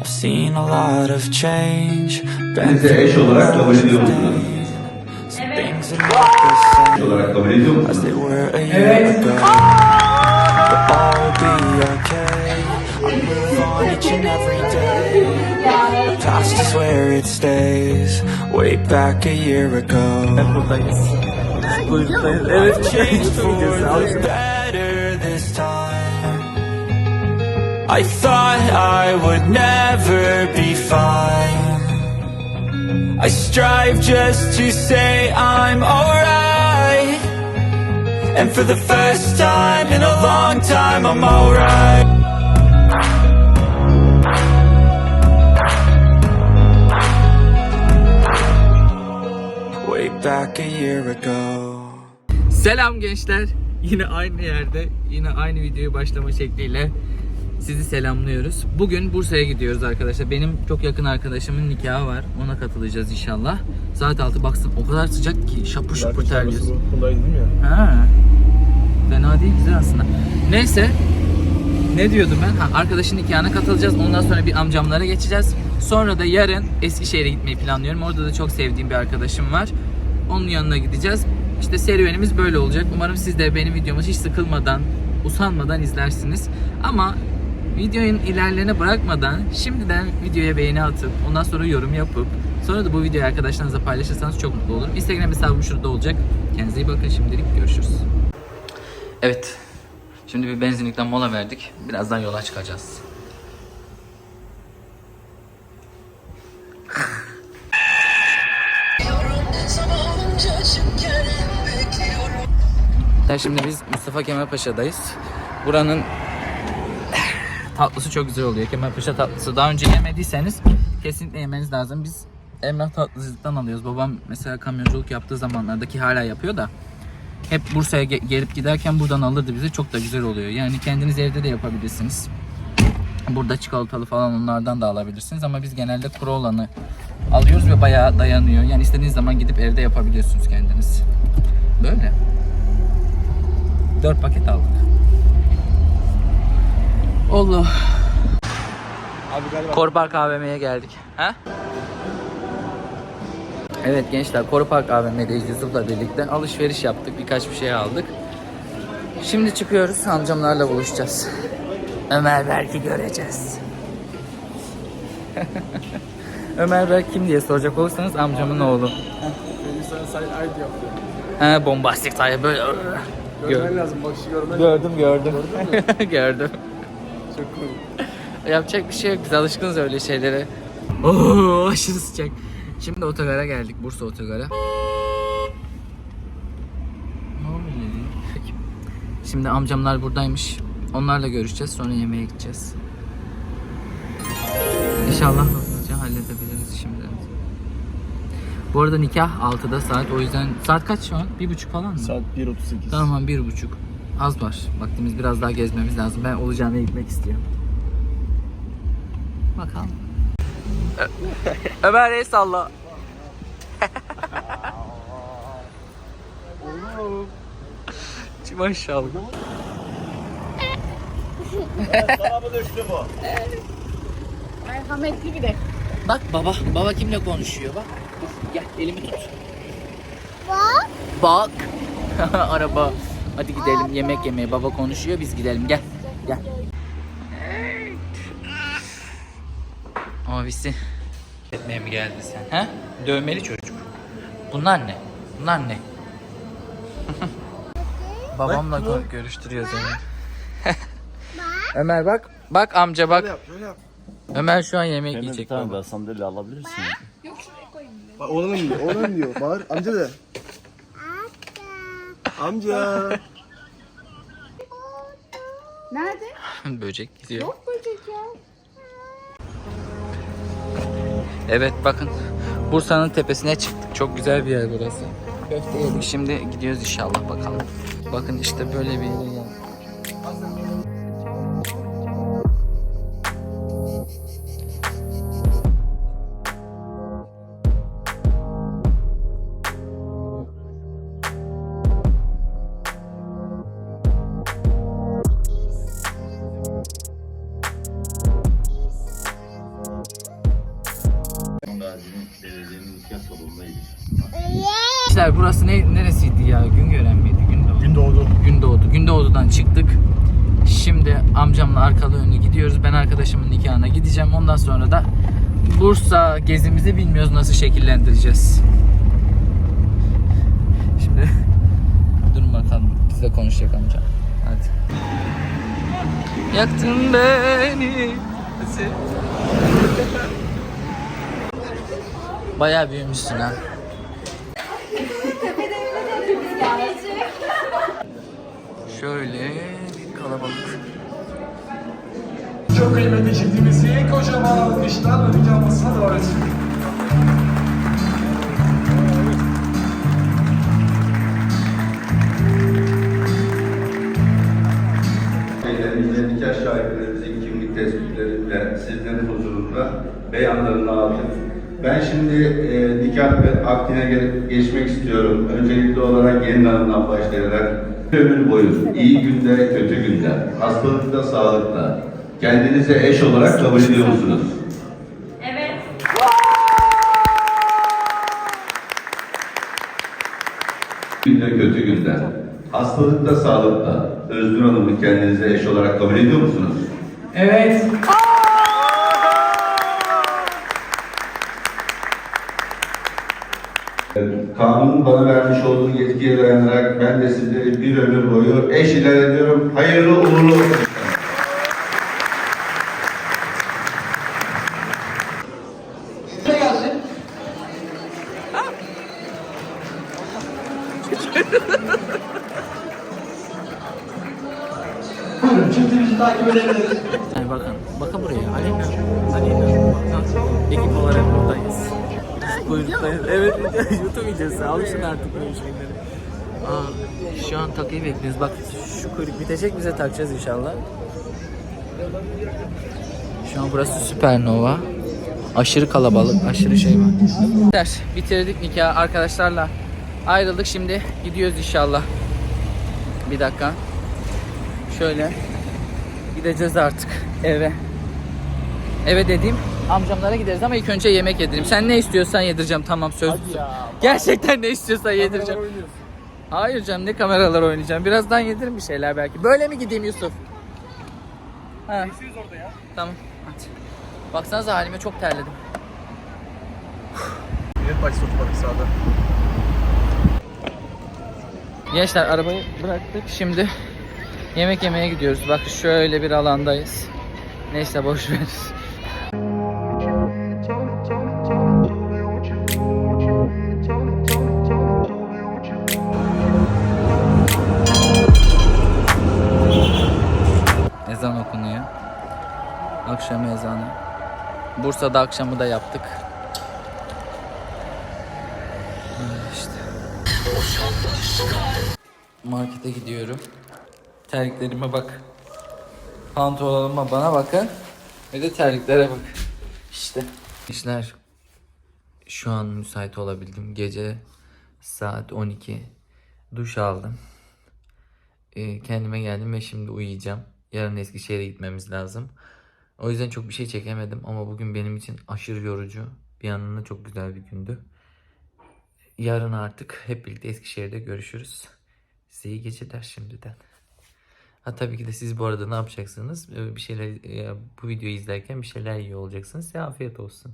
I've seen a lot of change. Been Bize eş olarak kabul ediyor musunuz? some things that look the Eş same olarak kabul ediyor as musunuz? they were a year ago. But all will be okay. I move on each and every day. The past is where it stays. Way back a year ago. Buradayız. Buradayız. Evet. changed for Videosu the better I thought I would never be fine. I strive just to say I'm alright. And for the first time in a long time, I'm alright. Back a year ago. Selam gençler. Yine aynı yerde, yine aynı videoyu başlama şekliyle sizi selamlıyoruz. Bugün Bursa'ya gidiyoruz arkadaşlar. Benim çok yakın arkadaşımın nikahı var. Ona katılacağız inşallah. Saat 6 baksın o kadar sıcak ki şapur şapur terliyoruz. Mi ya? Ha. Fena değil güzel aslında. Neyse. Ne diyordum ben? Ha, arkadaşın nikahına katılacağız. Ondan sonra bir amcamlara geçeceğiz. Sonra da yarın Eskişehir'e gitmeyi planlıyorum. Orada da çok sevdiğim bir arkadaşım var. Onun yanına gideceğiz. İşte serüvenimiz böyle olacak. Umarım siz de benim videomu hiç sıkılmadan, usanmadan izlersiniz. Ama videonun ilerlerine bırakmadan şimdiden videoya beğeni atıp ondan sonra yorum yapıp sonra da bu videoyu arkadaşlarınızla paylaşırsanız çok mutlu olurum. Instagram hesabım şurada olacak. Kendinize iyi bakın şimdilik görüşürüz. Evet. Şimdi bir benzinlikten mola verdik. Birazdan yola çıkacağız. Şimdi biz Mustafa Kemal Paşa'dayız. Buranın tatlısı çok güzel oluyor. Kemal Paşa tatlısı. Daha önce yemediyseniz kesinlikle yemeniz lazım. Biz Emrah Tatlıcı'dan alıyoruz. Babam mesela kamyonculuk yaptığı zamanlardaki hala yapıyor da hep Bursa'ya ge- gelip giderken buradan alırdı bize. Çok da güzel oluyor. Yani kendiniz evde de yapabilirsiniz. Burada çikolatalı falan onlardan da alabilirsiniz ama biz genelde kuru olanı alıyoruz ve bayağı dayanıyor. Yani istediğiniz zaman gidip evde yapabiliyorsunuz kendiniz. Böyle. 4 paket aldık. Allah. Abi galiba Korupark AVM'ye geldik. Ha? Evet gençler Korupark AVM'deyiz Yusuf'la birlikte. Alışveriş yaptık. Birkaç bir şey aldık. Şimdi çıkıyoruz. Amcamlarla buluşacağız. Ömer Berk'i göreceğiz. Ömer Berk kim diye soracak olursanız amcamın oğlu. benim sana sadece ay yapıyor. He bombastik sayı böyle. Görmen lazım bak şu görmen Gördüm gördüm. gördüm. Çok komik. Yapacak bir şey yok. Biz alışkınız öyle şeylere. Oo aşırı sıcak. Şimdi otogara geldik. Bursa otogara. Şimdi amcamlar buradaymış. Onlarla görüşeceğiz. Sonra yemeğe gideceğiz. İnşallah hızlıca halledebiliriz şimdi. Bu arada nikah 6'da saat. O yüzden saat kaç şu an? Bir buçuk falan mı? Saat 1.38. Tamam bir buçuk. Az var. Vaktimiz biraz daha gezmemiz lazım. Ben olacağına gitmek istiyorum. Bakalım. Ömer el salla. Maşallah. Merhametli bir de. Bak baba, baba kimle konuşuyor bak. Gel elimi tut. Bak. Bak. Araba. Hadi gidelim yemek yemeye. Baba konuşuyor biz gidelim gel. Gel. Abisi. Etmeye mi geldin sen? He? Dövmeli çocuk. Bunlar ne? Bunlar ne? Babamla gö- görüştürüyor seni. Ömer bak. Bak amca bak. Yap şöyle yap. Ömer şu an yemek Hemen bir yiyecek tane baba. daha sandalye alabilirsin. Bak oğlum diyor. Oğlum diyor. Bağır. Amca de. Amca. Nerede? Böcek gidiyor. Yok böcek ya. Evet bakın Bursa'nın tepesine çıktık. Çok güzel bir yer burası. Köfte yedik. Şimdi gidiyoruz inşallah bakalım. Bakın işte böyle bir yere geldik. Gençler burası ne neresiydi ya? Güngören miydi? Gündoğdu. Gündoğdu. Gündoğdu. Gündoğdu'dan çıktık. Şimdi amcamla arkalı önlü gidiyoruz. Ben arkadaşımın nikahına gideceğim. Ondan sonra da Bursa gezimizi bilmiyoruz nasıl şekillendireceğiz. Şimdi durun bakalım. Biz de konuşacak amcam. Hadi. Yaktın beni. Bayağı büyümüşsün ha. Şöyle bir kalabalık. Çok kıymetli çiftimizi kocaman alkışlarla nikahımızına davet. Şeylerimizle nikah şahitlerimizin kimlik tespitleriyle sizlerin huzurunda beyanlarını aldık. Ben şimdi e, nikah ve akdine ge- geçmek istiyorum. Öncelikli olarak gelin hanımdan başlayarak ömür boyu, iyi günde, kötü günde, hastalıkta, sağlıkta kendinize eş olarak kabul ediyor musunuz? günde kötü günde, hastalıkta sağlıkta Özgür Hanım'ı kendinize eş olarak kabul ediyor musunuz? Evet. Kanunun bana vermiş olduğu yetkiye dayanarak ben de sizleri bir ömür boyu eş ilan ediyorum. Hayırlı uğurlu olsun. Buyurun çiftimizi takip edebiliriz. Yani bakın, bakın Evet, YouTube videosu. Alışın artık böyle şeyleri. Aa, şu an takıyı bekliyoruz. Bak şu kuyruk bitecek bize takacağız inşallah. Şu an burası Süpernova. Aşırı kalabalık, aşırı şey var. Bitirdik nikah arkadaşlarla. Ayrıldık şimdi gidiyoruz inşallah. Bir dakika. Şöyle gideceğiz artık eve. Eve dediğim amcamlara gideriz ama ilk önce yemek yedireyim. Sen ne istiyorsan yedireceğim tamam söz. Gerçekten ne istiyorsan yedireceğim. Hayır canım ne kameralar oynayacağım. Birazdan yedirim bir şeyler belki. Böyle mi gideyim Yusuf? Ha. orada ya. Tamam hadi. Baksanıza halime çok terledim. Evet bak otomatik sağda. Gençler arabayı bıraktık. Şimdi yemek yemeye gidiyoruz. Bak şöyle bir alandayız. Neyse boş ver. Ezan okunuyor. Akşam ezanı. Bursa'da akşamı da yaptık. Öyle işte. Markete gidiyorum. Terliklerime bak. Pantolonuma bana bakın. Ve de terliklere bak. İşte. İşler. Şu an müsait olabildim. Gece saat 12. Duş aldım. Ee, kendime geldim ve şimdi uyuyacağım. Yarın Eskişehir'e gitmemiz lazım. O yüzden çok bir şey çekemedim ama bugün benim için aşırı yorucu. Bir yandan da çok güzel bir gündü. Yarın artık hep birlikte Eskişehir'de görüşürüz. Size iyi geceler şimdiden. Ha tabii ki de siz bu arada ne yapacaksınız? Ee, Bir şeyler e, bu videoyu izlerken bir şeyler yiyor olacaksınız. Size afiyet olsun.